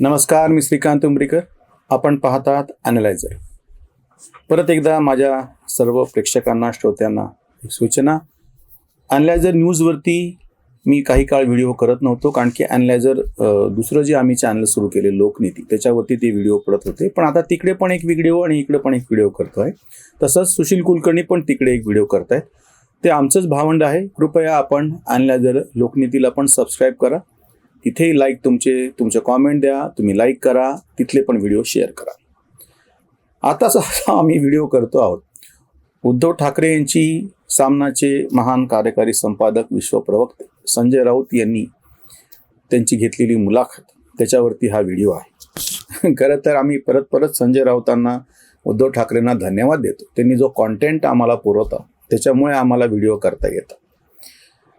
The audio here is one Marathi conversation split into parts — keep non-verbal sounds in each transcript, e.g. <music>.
नमस्कार मी श्रीकांत उंबरीकर आपण पाहतात ॲनालायझर परत एकदा माझ्या सर्व प्रेक्षकांना श्रोत्यांना एक सूचना. ॲनालायझर न्यूजवरती मी काही काळ व्हिडिओ करत नव्हतो कारण की ॲनालायझर दुसरं जे आम्ही चॅनल सुरू केले लोकनीती त्याच्यावरती ते व्हिडिओ पडत होते. पण आता तिकडे पण एक व्हिडिओ आणि इकडे पण एक व्हिडिओ करतो आहे तसंच सुशील कुलकर्णी पण तिकडे एक व्हिडिओ करत आहेत ते आमचंच भावंड आहे. कृपया आपण ॲनालायझर लोकनीतीला पण सबस्क्राईब करा. तिथेही लाईक तुमचे तुमचे कॉमेंट द्या तुम्ही लाईक करा तिथले पण व्हिडिओ शेअर करा. आता सहसा आम्ही व्हिडिओ करतो आहोत. उद्धव ठाकरे यांची सामनाचे महान कार्यकारी संपादक विश्वप्रवक्ते संजय राऊत यांनी त्यांची घेतलेली मुलाखत. त्याच्यावरती हा व्हिडिओ आहे. <laughs> खरं तर आम्ही परत परत संजय राऊतांना उद्धव ठाकरेंना धन्यवाद देतो. त्यांनी जो कॉन्टेंट आम्हाला पुरवता त्याच्यामुळे आम्हाला व्हिडिओ करता येतात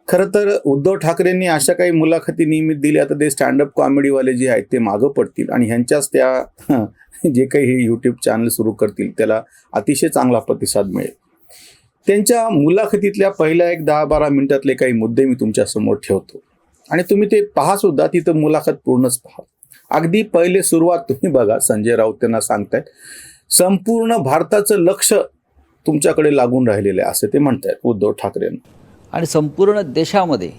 खरं तर उद्धव ठाकरेंनी अशा काही मुलाखती नियमित दिल्या तर ते स्टँडअप कॉमेडीवाले जे आहेत ते मागं पडतील आणि ह्यांच्याच त्या जे काही हे यूट्यूब चॅनल सुरू करतील त्याला अतिशय चांगला प्रतिसाद मिळेल. त्यांच्या मुलाखतीतल्या पहिल्या एक दहा बारा मिनिटातले काही मुद्दे मी तुमच्यासमोर ठेवतो. आणि तुम्ही ते पहा सुद्धा तिथं मुलाखत पूर्णच पहा. अगदी पहिले सुरुवात तुम्ही बघा संजय राऊत त्यांना सांगतायत संपूर्ण भारताचं लक्ष तुमच्याकडे लागून राहिलेलं आहे असं ते म्हणतायत उद्धव ठाकरेंना. आणि संपूर्ण देशामध्ये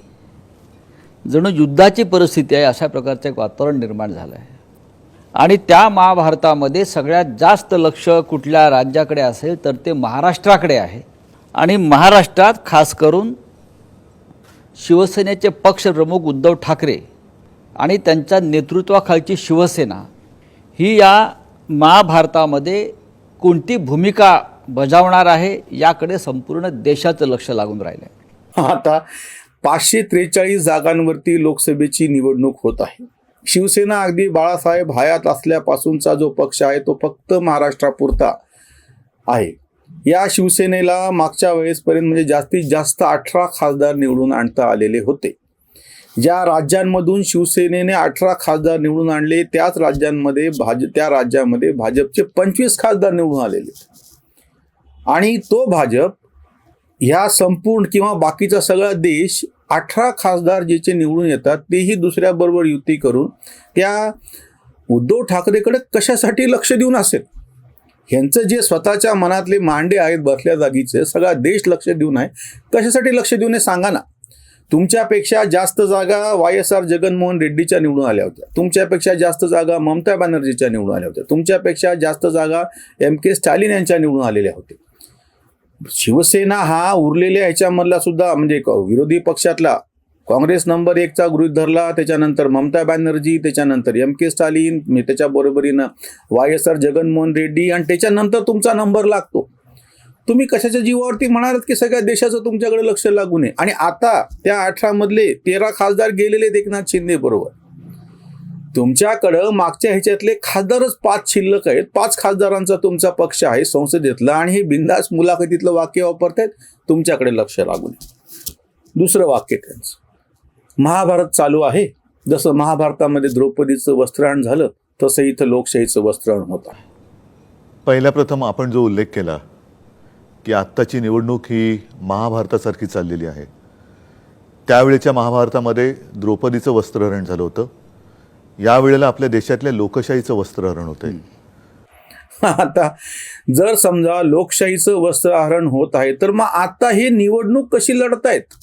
जणू युद्धाची परिस्थिती आहे अशा प्रकारचं एक वातावरण निर्माण झालं आहे आणि त्या महाभारतामध्ये सगळ्यात जास्त लक्ष कुठल्या राज्याकडे असेल तर ते महाराष्ट्राकडे आहे. आणि महाराष्ट्रात खास करून शिवसेनेचे पक्षप्रमुख उद्धव ठाकरे आणि त्यांच्या नेतृत्वाखालची शिवसेना ही या महाभारतामध्ये कोणती भूमिका बजावणार आहे याकडे संपूर्ण देशाचं लक्ष लागून राहिलं आहे आता पाचशे त्रेचाळीस जागांवरती लोकसभेची निवडणूक होत आहे. शिवसेना अगदी बाळासाहेब हयात असल्यापासूनचा जो पक्ष आहे तो फक्त महाराष्ट्रापुरता आहे. या शिवसेनेला मागच्या वेळेसपर्यंत म्हणजे जास्तीत जास्त अठरा खासदार निवडून आणता आलेले होते. ज्या राज्यांमधून शिवसेनेने अठरा खासदार निवडून आणले त्याच राज्यांमध्ये भाज त्या राज्यामध्ये भाजपचे पंचवीस खासदार निवडून आलेले. आणि तो भाजप ह्या संपूर्ण किंवा बाकीचा सगळा देश अठरा खासदार ज्याचे निवडून येतात तेही दुसऱ्याबरोबर युती करून त्या उद्धव ठाकरेकडे कशासाठी लक्ष देऊन असेल? ह्यांचं जे स्वतःच्या मनातले मांडे आहेत बसल्या जागीचे सगळा देश लक्ष देऊन आहे. कशासाठी लक्ष देऊन हे सांगा ना. तुमच्यापेक्षा जास्त जागा वाय एस आर जगनमोहन रेड्डीच्या निवडून आल्या होत्या. तुमच्यापेक्षा जास्त जागा ममता बॅनर्जीच्या निवडून आल्या होत्या. तुमच्यापेक्षा जास्त जागा एम के स्टॅलिन यांच्या निवडून आलेल्या होत्या. शिवसेना हा उरलेल्या ह्याच्यामधला सुद्धा म्हणजे क- विरोधी पक्षातला काँग्रेस नंबर एकचा गृहित धरला त्याच्यानंतर ममता बॅनर्जी त्याच्यानंतर एम के स्टालिन त्याच्या बरोबरीनं Y S R Jaganmohan Reddy आणि त्याच्यानंतर तुमचा नंबर लागतो. तुम्ही कशाच्या जीवावरती म्हणालात की सगळ्या देशाचं तुमच्याकडे लक्ष लागू नये? आणि आता त्या अठरा मधले तेरा खासदार गेलेले एकनाथ शिंदे बरोबर. तुमच्याकडं मागच्या ह्याच्यातले खासदारच पाच शिल्लक आहेत. पाच खासदारांचा तुमचा पक्ष आहे संसदेतला आणि हे बिंदास मुलाखतीतलं वाक्य वापरतायत. तुमच्याकडे लक्ष लागू नये दुसरं वाक्य त्यांचं. महाभारत चालू आहे. जसं महाभारतामध्ये द्रौपदीचं वस्त्रहरण झालं तसं इथं लोकशाहीचं वस्त्रहरण होत आहे. पहिल्या प्रथम आपण जो उल्लेख केला की आत्ताची निवडणूक ही महाभारतासारखी चाललेली आहे. त्यावेळेच्या महाभारतामध्ये द्रौपदीचं वस्त्रहरण झालं होतं. यावेळेला आपल्या देशातल्या लोकशाहीचं वस्त्रहरण होतंय. आता जर समजा लोकशाहीचं वस्त्रहरण होत आहे तर मग आता हे निवडणूक कशी लढतायत?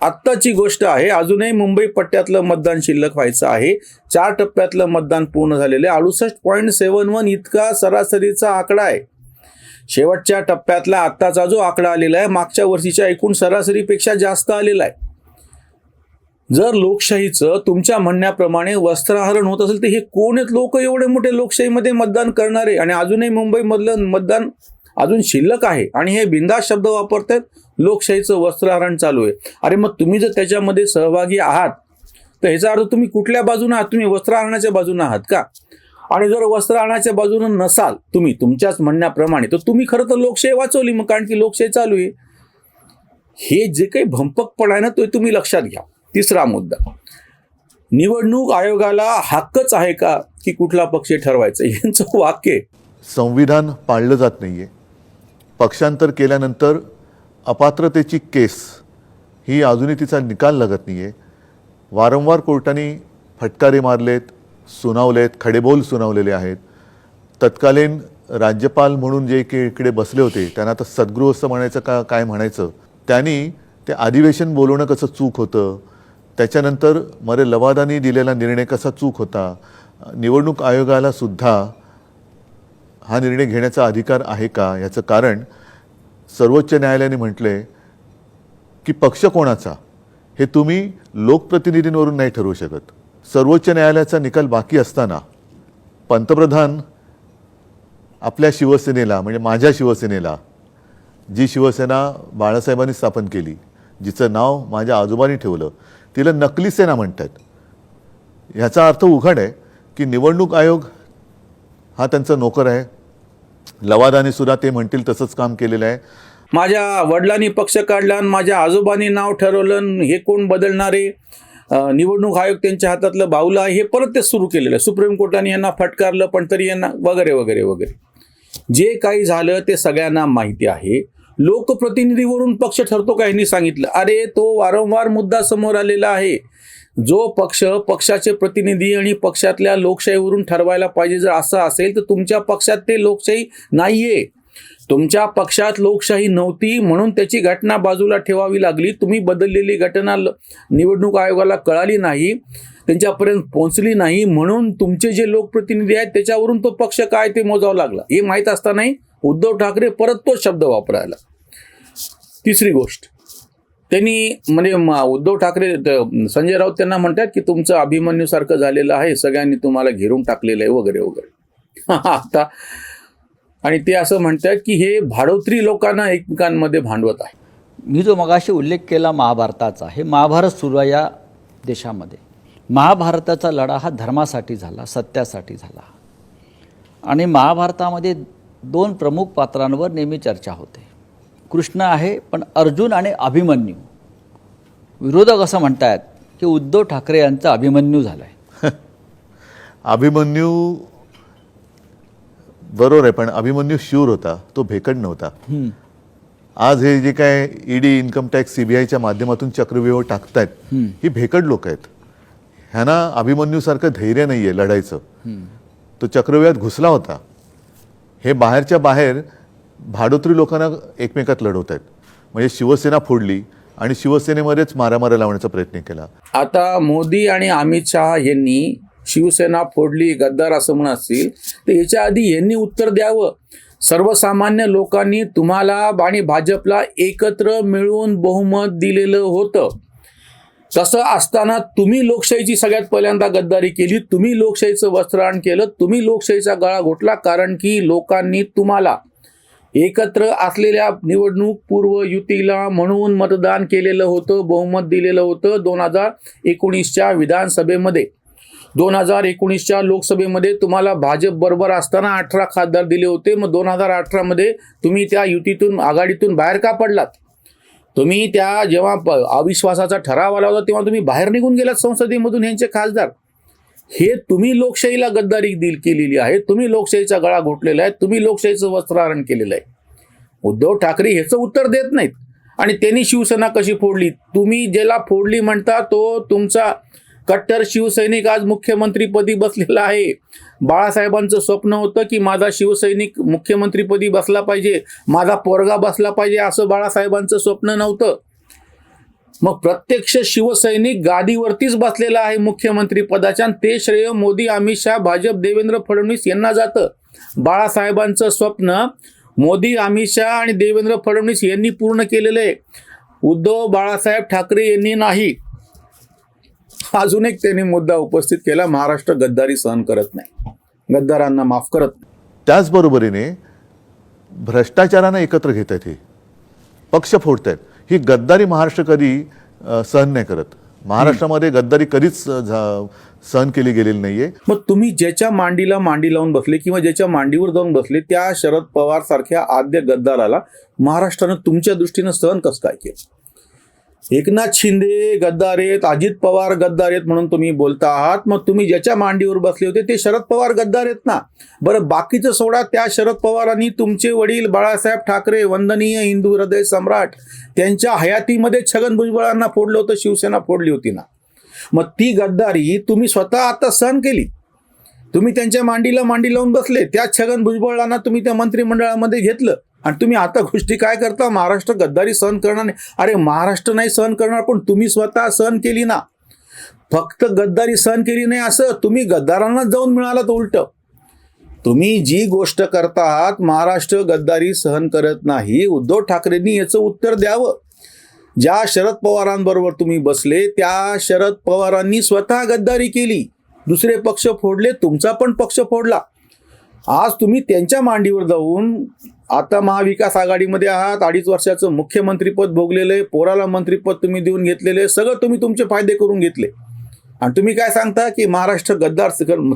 आत्ताची गोष्ट आहे अजूनही मुंबई पट्ट्यातलं मतदान शिल्लक व्हायचं आहे. चार टप्प्यातलं मतदान पूर्ण झालेलं आहे. अडुसष्ट पॉईंट सेवन वन इतका सरासरीचा आकडा आहे. शेवटच्या टप्प्यातला आत्ताचा जो आकडा आलेला आहे मागच्या वर्षीच्या एकूण सरासरीपेक्षा जास्त आलेला आहे. जर लोकशाहीचं तुमच्या म्हणण्याप्रमाणे वस्त्रहरण होत असेल तर हे कोण आहेत लोक? एवढे मोठे लोकशाहीमध्ये मतदान करणारे आणि अजूनही मुंबईमधलं मतदान अजून शिल्लक आहे आणि हे बिंदास शब्द वापरतात लोकशाहीचं वस्त्रहरण चालू आहे. अरे मग तुम्ही जर त्याच्यामध्ये सहभागी आहात तर ह्याचा अर्थ तुम्ही कुठल्या बाजूने आहात? तुम्ही वस्त्रहरणाच्या बाजूने आहात का? आणि जर वस्त्रहरणाच्या बाजूने नसाल तुम्ही तुमच्याच म्हणण्याप्रमाणे तर तुम्ही खरं तर लोकशाही वाचवली मग कारण की लोकशाही चालू आहे. हे जे काही भंपकपणा आहे ना तो तुम्ही लक्षात घ्या. तिसरा मुद्दा. निवडणूक आयोगाला हक्कच आहे का की कुठला पक्ष ठरवायचा? यांचं वाक्य संविधान पाळलं जात नाही आहे पक्षांतर केल्यानंतर अपात्रतेची केस ही अजूनही तिचा निकाल लागत नाही आहे वारंवार कोर्टाने फटकारे मारलेत सुनावले आहेत खडेबोल सुनावलेले आहेत. तत्कालीन राज्यपाल म्हणून जे की इकडे बसले होते त्यांना आता सद्गृहस्थ म्हणायचं का काय म्हणायचं? त्यांनी ते अधिवेशन बोलवणं कसं चूक होतं? त्याच्यानंतर मरे लवादानी दिलेला निर्णय कसा चूक होता? निवडणूक आयोगाला सुद्धा हा निर्णय घेण्याचा अधिकार आहे का? याचं कारण सर्वोच्च न्यायालयाने म्हटले की पक्ष कोणाचा? हे तुम्ही लोकप्रतिनिधींवरून नाही ठरवू शकत. सर्वोच्च न्यायालयाचा निकाल बाकी असताना पंतप्रधान आपल्या शिवसेनेला म्हणजे माझ्या शिवसेनेला जी शिवसेना बाळासाहेबांनी स्थापन केली जिचं नाव माझ्या आजोबांनी ठेवलं तिला नकली सेना म्हणतात ह्याचा अर्थ उघड आहे की निवडणूक आयोग हा त्यांचा नोकर आहे. लवादाने सुद्धा ते म्हणतील तसंच काम केलेलं आहे. माझ्या वडिलांनी पक्ष काढला आणि माझ्या आजोबांनी नाव ठरवलं आणि हे कोण बदलणारे? निवडणूक आयोग त्यांच्या हातातलं बाहुलं आहे. हे परत ते सुरू केलेलं आहे. सुप्रीम कोर्टाने यांना फटकारलं पण तरी यांना वगैरे वगैरे वगैरे. जे काही झालं ते सगळ्यांना माहिती आहे. लोकप्रतिनिधीवरून पक्ष ठरतो का यांनी सांगितलं? अरे तो वारंवार मुद्दा समोर आलेला आहे. जो पक्ष पक्षाचे प्रतिनिधी आणि पक्षातल्या लोकशाहीवरून ठरवायला पाहिजे जर असं असेल तर तुमच्या पक्षात ते लोकशाही नाहीये. तुमच्या पक्षात लोकशाही नव्हती म्हणून त्याची घटना बाजूला ठेवावी लागली. तुम्ही बदललेली घटना ल- निवडणूक आयोगाला कळाली नाही त्यांच्यापर्यंत पोहोचली नाही म्हणून तुमचे जे लोकप्रतिनिधी आहेत त्याच्यावरून तो पक्ष काय ते मोजावं लागला? हे माहीत असतानाही उद्धव ठाकरे परत तोच शब्द वापरायला. तिसरी गोष्ट त्यांनी म्हणजे म- उद्धव ठाकरे संजय राऊत त्यांना म्हणतात की तुमचं अभिमन्यूसारखं झालेलं आहे सगळ्यांनी तुम्हाला घेरून टाकलेलं आहे वगैरे वगैरे. <laughs> आता आणि ते असं म्हणतात की हे भाडोत्री लोकांना एकमेकांमध्ये भांडवत आहे. मी जो मगाशी उल्लेख केला महाभारताचा हे महाभारत सुरू आहे या देशामध्ये. महाभारताचा लढा हा धर्मासाठी झाला सत्यासाठी झाला. आणि महाभारतामध्ये दोन प्रमुख पात्रांवर नेहमी चर्चा होते. कृष्ण आहे पण अर्जुन आणि अभिमन्यू. विरोधक असं म्हणतायत की उद्धव ठाकरे यांचा अभिमन्यू झाला आहे <laughs> अभिमन्यू बरोबर आहे पण अभिमन्यू शूर होता तो भेकड नव्हता. आज हे जे काय ईडी इन्कम टॅक्स सीबीआयच्या माध्यमातून चक्रव्यूह टाकतायत ही भेकड लोक आहेत. ह्यांना अभिमन्यूसारखं धैर्य नाही आहे लढायचं तो चक्रव्यूहात घुसला होता. हे बाहेरच्या बाहेर भाडोत्री लोकांना एकमेकात लढवत आहेत. म्हणजे शिवसेना फोडली आणि शिवसेनेमध्येच मारामारा लावण्याचा प्रयत्न केला. आता मोदी आणि अमित शहा यांनी शिवसेना फोडली गद्दार असं म्हणत असतील तर याच्या आधी यांनी उत्तर द्यावं. सर्वसामान्य लोकांनी तुम्हाला आणि भाजपला एकत्र मिळून बहुमत दिलेलं होतं. तसं असताना तुम्ही लोकशाहीची सगळ्यात पहिल्यांदा गद्दारी केली तुम्ही लोकशाहीचं वस्त्रहरण केलं तुम्ही लोकशाहीचा गळा घोटला कारण की लोकांनी तुम्हाला एकत्र असलेल्या निवडणूक पूर्व युतीला म्हणून मतदान केलेलं होतं बहुमत दिलेलं होतं दोन हजार एकोणीसच्या विधानसभेमध्ये. दोन हजार एकोणीसच्या लोकसभेमध्ये तुम्हाला भाजप बरोबर असताना अठरा खासदार दिले होते. मग दोन हजार अठरामध्ये तुम्ही त्या युतीतून आघाडीतून बाहेर का पडलात? तुम्ही त्या जेव्हा प- अविश्वासाचा ठराव आला होता तेव्हा तुम्ही बाहेर निघून गेलात संसदेमधून यांचे खासदार. हे तुम्ही लोकशाहीला गद्दारी दिल केलेली आहे तुम्ही लोकशाहीचा गळा घोटलेला आहे तुम्ही लोकशाहीचं वस्त्रहरण केलेलं आहे. उद्धव ठाकरे ह्याचं उत्तर देत नाहीत. आणि त्यांनी शिवसेना कशी फोडली? तुम्ही ज्याला फोडली म्हणता तो तुमचा कट्टर शिवसैनिक आज मुख्यमंत्रीपदी बसलेला आहे. बाळासाहेबांचं स्वप्न होतं की माझा शिवसैनिक मुख्यमंत्रीपदी बसला पाहिजे माझा पोरगा बसला पाहिजे असं बाळासाहेबांचं स्वप्न नव्हतं. मग प्रत्यक्ष शिवसैनिक गादीवरतीच बसलेला आहे मुख्यमंत्री पदाच्या ते श्रेय मोदी अमित शहा भाजप देवेंद्र फडणवीस यांना जातं. बाळासाहेबांचं स्वप्न मोदी अमित शहा आणि देवेंद्र फडणवीस यांनी पूर्ण केलेलं आहे. उद्धव बाळासाहेब ठाकरे यांनी नाही. अजून एक त्यांनी मुद्दा उपस्थित केला महाराष्ट्र गद्दारी सहन करत नाही. गद्दारांना माफ करत नाही. त्याचबरोबरीने भ्रष्टाचारानं एकत्र घेत आहेत हे. पक्ष फोडत आहेत ही गद्दारी महाराष्ट्र कधी सहन नाही करत. महाराष्ट्रामध्ये गद्दारी कधीच सहन केली गेलेली नाहीये. मग तुम्ही ज्याच्या मांडीला मांडी लावून बसले किंवा ज्याच्या मांडीवर जाऊन बसले त्या शरद पवार सारख्या आद्य गद्दाराला महाराष्ट्रानं तुमच्या दृष्टीनं सहन कसं काय केलं? एकनाथ शिंदे गद्दार आहेत अजित पवार गद्दार आहेत म्हणून तुम्ही बोलता आहात. मग तुम्ही ज्याच्या मांडीवर बसले होते ते शरद पवार गद्दार आहेत ना? बरं बाकीचं सोडा त्या शरद पवारांनी तुमचे वडील बाळासाहेब ठाकरे वंदनीय हिंदू हृदय सम्राट त्यांच्या हयातीमध्ये छगन भुजबळांना फोडलं होतं शिवसेना फोडली होती ना? मग ती गद्दारी तुम्ही स्वतः आता सहन केली. तुम्ही त्यांच्या मांडीला मांडी लावून बसले. त्या छगन भुजबळांना तुम्ही त्या मंत्रिमंडळामध्ये घेतलं. आणि तुम्ही आता गोष्टी काय करता? महाराष्ट्र गद्दारी सहन करणार नाही. अरे महाराष्ट्र नाही सहन करणार पण तुम्ही स्वतः सहन केली ना. फक्त गद्दारी सहन केली नाही असं तुम्ही गद्दारांनाच जाऊन मिळालात उलट. तुम्ही जी गोष्ट करता आहात महाराष्ट्र गद्दारी सहन करत नाही. उद्धव ठाकरेंनी याचं उत्तर द्यावं. ज्या शरद पवारांबरोबर तुम्ही बसले त्या शरद पवारांनी स्वतः गद्दारी केली. दुसरे पक्ष फोडले तुमचा पण पक्ष फोडला. आज तुम्ही त्यांच्या मांडीवर जाऊन आता महाविकास आघाडीमध्ये आहात. अडीच वर्षाचं मुख्यमंत्रीपद भोगलेलं आहे. पोराला मंत्रीपद तुम्ही देऊन घेतलेले आहे. सगळं तुम्ही तुमचे फायदे करून घेतले. आणि तुम्ही काय सांगता की महाराष्ट्र गद्दार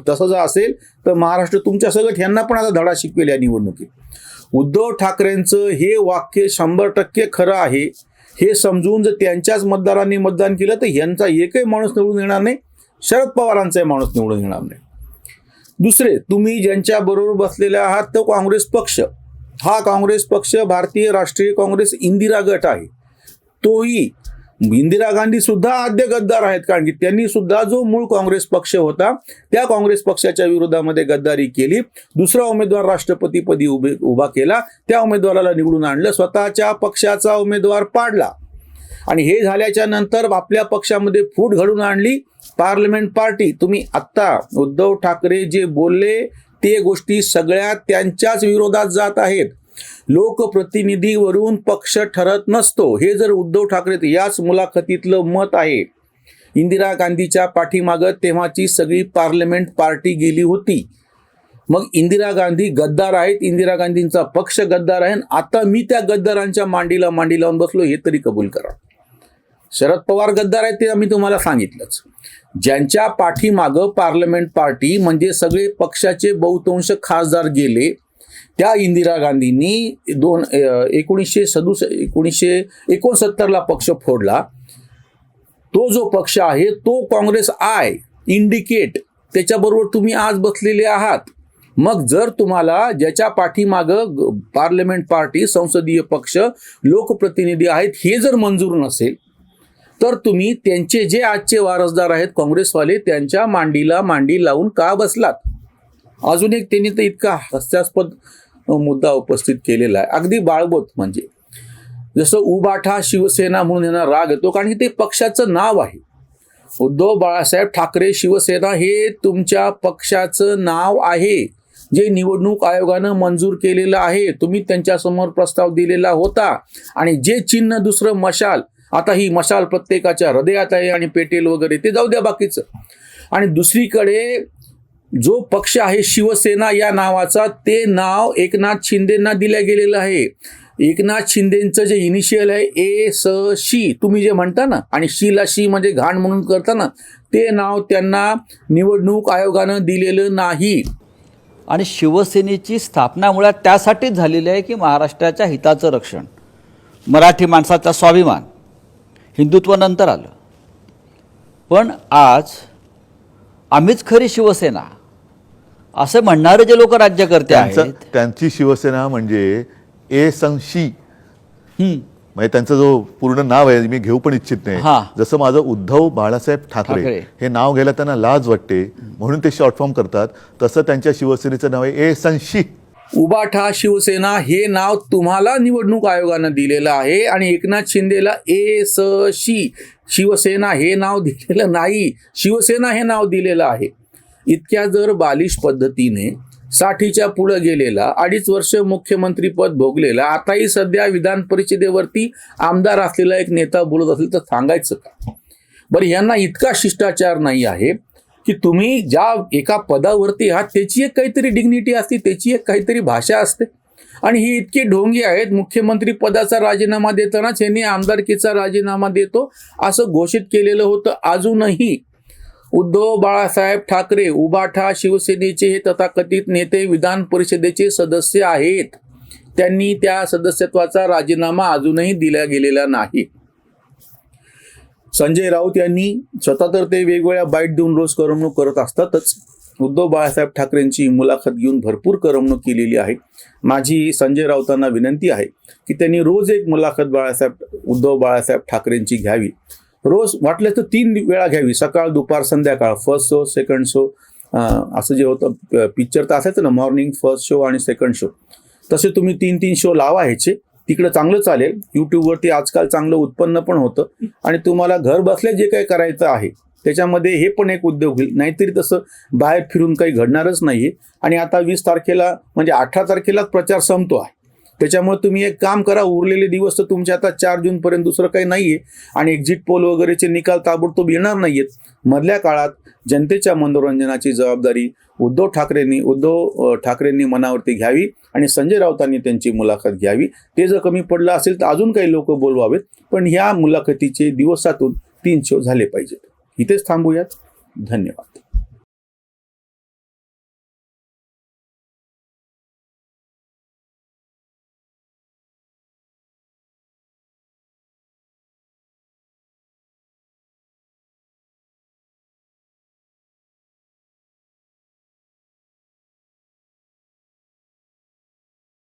तसं जर असेल तर महाराष्ट्र तुमच्या सगळं ह्यांना पण आता धडा शिकवेल या निवडणुकीत. उद्धव ठाकरेंचं हे वाक्य शंभर टक्के खरं आहे. हे समजून जर त्यांच्याच मतदारांनी मतदान केलं तर यांचा एकही माणूस निवडून येणार नाही. शरद पवारांचाही माणूस निवडून येणार नाही. दुसरे तुम्ही ज्यांच्याबरोबर बसलेले आहात तो काँग्रेस पक्ष. हा काँग्रेस पक्ष भारतीय राष्ट्रीय काँग्रेस इंदिरा गट आहे. तोही इंदिरा गांधी सुद्धा आद्य गद्दार आहेत कारण की त्यांनी सुद्धा जो मूळ काँग्रेस पक्ष होता त्या काँग्रेस पक्षाच्या विरोधामध्ये गद्दारी केली. दुसरा उमेदवार राष्ट्रपतीपदी उभे उभा केला. त्या उमेदवाराला निवडून आणलं. स्वतःच्या पक्षाचा उमेदवार पाडला. आणि हे झाल्याच्यानंतर आपल्या पक्षामध्ये फूट घडून आणली. पार्लमेंट पार्टी तुम्ही आत्ता उद्धव ठाकरे जे बोलले ते गोष्टी सगळ्या त्यांच्याच विरोधात जात आहेत. लोकप्रतिनिधीवरून पक्ष ठरत नसतो. हे जर उद्धव ठाकरे याच मुलाखतीतलं मत आहे. इंदिरा गांधीच्या पाठीमागं तेव्हाची सगळी पार्लमेंट पार्टी गेली होती. मग इंदिरा गांधी गद्दार आहेत. इंदिरा गांधींचा पक्ष गद्दार आहे. आणि आता मी त्या गद्दारांच्या मांडीला मांडी लावून बसलो. हे तरी कबूल करा. शरद पवार गद्दार आहेत ते आम्ही तुम्हाला सांगितलंच. ज्यांच्या पाठीमागं पार्लमेंट पार्टी म्हणजे सगळे पक्षाचे बहुतांश खासदार गेले त्या इंदिरा गांधींनी दोन एकोणीसशे सदुस एकोणीसशे एकोणसत्तरला पक्ष फोडला. तो जो पक्ष आहे तो काँग्रेस आय इंडिकेट त्याच्याबरोबर तुम्ही आज बसलेले आहात. मग जर तुम्हाला ज्याच्या पाठीमागं पार्लमेंट पार्टी संसदीय पक्ष लोकप्रतिनिधी आहेत हे जर मंजूर नसेल तर तुम्ही त्यांचे जे आजचे वारसदार आहेत काँग्रेसवाले त्यांच्या मांडीला मांडी लावून का बसलात? अजून एक त्यांनी तर इतका हास्यास्पद मुद्दा उपस्थित केलेला आहे. अगदी बाळबोत म्हणजे. जसं उबाठा शिवसेना म्हणून यांना राग येतो कारण की ते पक्षाचं नाव आहे. उद्धव बाळासाहेब ठाकरे शिवसेना हे तुमच्या पक्षाचं नाव आहे. जे निवडणूक आयोगानं मंजूर केलेलं आहे. तुम्ही त्यांच्यासमोर प्रस्ताव दिलेला होता. आणि जे चिन्ह दुसरं मशाल आता ही मशाल प्रत्येकाच्या हृदयात आहे आणि पेटेल वगैरे ते जाऊ द्या बाकीचं. आणि दुसरीकडे जो पक्ष आहे शिवसेना या नावाचा ते नाव एकनाथ शिंदेंना दिलं गेलेलं आहे. एकनाथ शिंदेचं जे इनिशियल आहे ए स शी तुम्ही जे म्हणता ना आणि शीला शी म्हणजे घाण म्हणून करता ना ते नाव त्यांना निवडणूक आयोगानं दिलेलं नाही. आणि शिवसेनेची स्थापना मुळात त्यासाठीच झालेली आहे की महाराष्ट्राच्या हिताचं रक्षण. मराठी माणसाचा स्वाभिमान. हिंदुत्व नंतर आलं. पण आज आम्हीच खरी शिवसेना असं म्हणणारे जे लोक राज्यकर्ते त्यांचं आहेत त्यांची शिवसेना म्हणजे ए संशी म्हणजे त्यांचं जो पूर्ण नाव आहे मी घेऊ पण इच्छित. नाही. जसं माझं उद्धव बाळासाहेब ठाकरे ठाकरे. हे नाव घ्यायला त्यांना लाज वाटते म्हणून ते शॉर्ट फॉर्म करतात. तसं त्यांच्या शिवसेनेचं नाव आहे ए संशी उबाठा शिवसेना हे नाव तुम्हाला निवडणूक आयोगानं दिलेलं आहे आणि एकनाथ शिंदेला ए स शी शिवसेना हे नाव दिलेलं नाही. शिवसेना हे नाव दिलेलं आहे. इतक्या जर बालिश पद्धतीने साठीच्या पुढं गेलेला अडीच वर्ष मुख्यमंत्रीपद भोगलेला आताही सध्या विधान परिषदेवरती आमदार असलेला एक नेता बोलत असेल तर सांगायचं का? बरं यांना इतका शिष्टाचार नाही आहे. की तुम्ही ज्या एका पदावरती आहात त्याची एक काहीतरी डिग्निटी असते त्याची एक काहीतरी भाषा असते. आणि ही इतकी ढोंगी आहेत मुख्यमंत्री पदाचा राजीनामा देतानाच यांनी आमदारकीचा राजीनामा देतो असं घोषित केलेलं होतं अजूनही. उद्धव बाळासाहेब ठाकरे उबाठा शिवसेनेचे हे तथाकथित नेते विधान परिषदेचे सदस्य आहेत. त्यांनी त्या सदस्यत्वाचा राजीनामा अजूनही दिला गेलेला नाही. संजय राऊत यांनी स्वतः तर ते वेगवेगळ्या बाईट देऊन रोज करमणूक करत असतातच. उद्धव बाळासाहेब ठाकरेंची मुलाखत घेऊन भरपूर करमणूक केलेली आहे. माझी संजय राऊतांना विनंती आहे की त्यांनी रोज एक मुलाखत बाळासाहेब उद्धव बाळासाहेब ठाकरेंची घ्यावी. रोज वाटलं तर तीन वेळा घ्यावी. सकाळ दुपार संध्याकाळ. फर्स्ट शो सेकंड शो असं जे होतं पिक्चर तर असायचं ना मॉर्निंग फर्स्ट शो आणि सेकंड शो तसे तुम्ही तीन तीन शो लावा ह्याचे तिकडे चांगलं चालेल. यूट्यूबवरती आजकाल चांगलं उत्पन्न पण होतं. आणि तुम्हाला घर बसल्या जे काही करायचं आहे त्याच्यामध्ये हे पण एक उद्योग होईल. नाहीतरी तसं बाहेर फिरून काही घडणारच नाही आणि आता वीस तारखेला म्हणजे अठरा तारखेलाच प्रचार संपतो आहे. त्याच्यामुळे तुम्ही एक काम करा उरलेले दिवस तर तुमचे आता चार जूनपर्यंत दुसरं काही नाही आहे आणि एक्झिट पोल वगैरेचे निकाल ताबडतोब येणार नाही आहेत मधल्या काळात जनतेच्या मनोरंजनाची जबाबदारी उद्धव ठाकरेंनी उद्धव ठाकरेंनी मनावरती घ्यावी आणि संजय राऊतांनी त्यांची मुलाखत घ्यावी. ते जर कमी पडलं असेल तर अजून काही लोक बोलवावेत पण ह्या मुलाखतीचे दिवसातून तीन शो झाले पाहिजेत. इथेच थांबूयात. धन्यवाद.